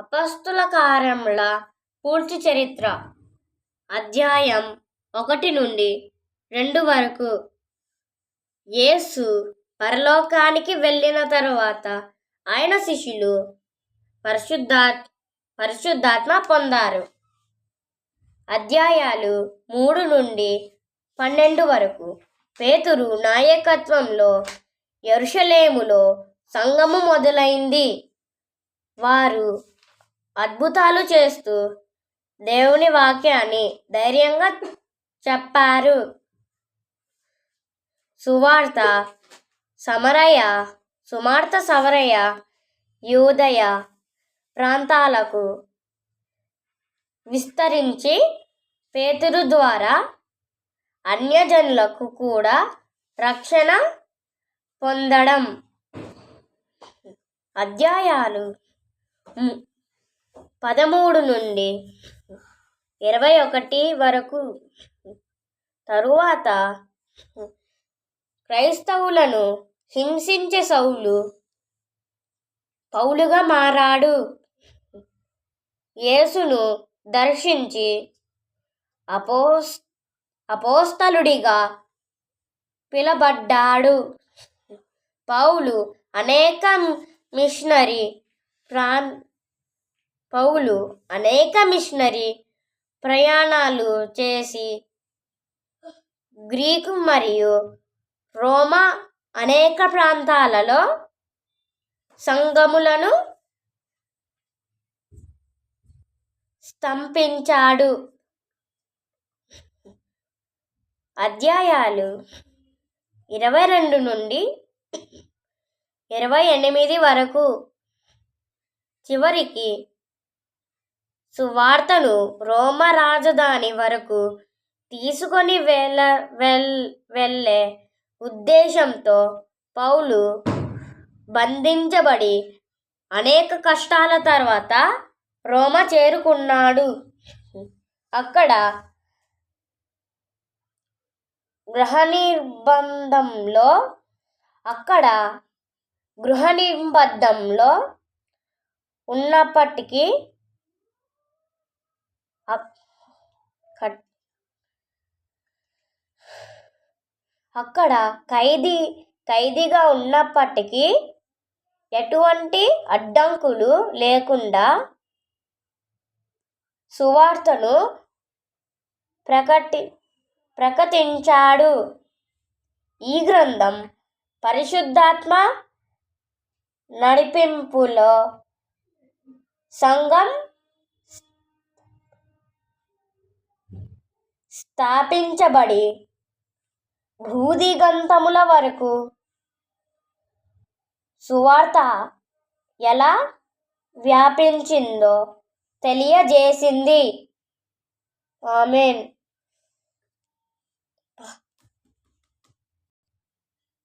అపస్తుల కార్యముల పూర్తి చరిత్ర. అధ్యాయం ఒకటి నుండి రెండు వరకు. యేసు పరలోకానికి వెళ్ళిన తరువాత ఆయన శిష్యులు పరిశుద్ధాత్ పరిశుద్ధాత్మ పొందారు. అధ్యాయాలు మూడు నుండి పన్నెండు వరకు. పేతురు నాయకత్వంలో ఎరుషలేములో సంగము మొదలైంది. వారు అద్భుతాలు చేస్తూ దేవుని వాక్యాన్ని ధైర్యంగా చెప్పారు. సువార్త సమరయ సుమార్త సవరయ యూదయ ప్రాంతాలకు విస్తరించి పేతురు ద్వారా అన్యజనులకు కూడా రక్షణ పొందడం. అధ్యాయాలు పదమూడు నుండి ఇరవై ఒకటి వరకు తరువాత క్రైస్తవులను హింసించే సౌలు పౌలుగా మారాడు. యేసును దర్శించి అపోస్ అపోస్తలుడిగా పిలబడ్డాడు. పౌలు అనేక మిషనరీ ప్రాన్ పౌలు అనేక మిషనరీ ప్రయాణాలు చేసి గ్రీకు మరియు రోమా అనేక ప్రాంతాలలో సంఘములను స్తంభించాడు. అధ్యాయాలు ఇరవై రెండు నుండి ఇరవై ఎనిమిది వరకు చివరికి సువార్తను రోమ రాజధాని వరకు తీసుకొని వెళ్ళ వెల్ వెళ్ళే ఉద్దేశంతో పౌలు బంధించబడి అనేక కష్టాల తర్వాత రోమ చేరుకున్నాడు. అక్కడ గృహ నిర్బంధంలో అక్కడ గృహ నిర్బంధంలో ఉన్నప్పటికీ అక్కడ ఖైదీ ఖైదీగా ఉన్నప్పటికీ ఎటువంటి అడ్డంకులు లేకుండా సువార్తను ప్రకటి ప్రకటించాడు. ఈ గ్రంథం పరిశుద్ధాత్మ నడిపింపులో సంఘం స్థాపించబడి భూదిగంతముల వరకు. సువార్త ఎలా వ్యాపించిందో తెలియజేసింది. ఆమెన్.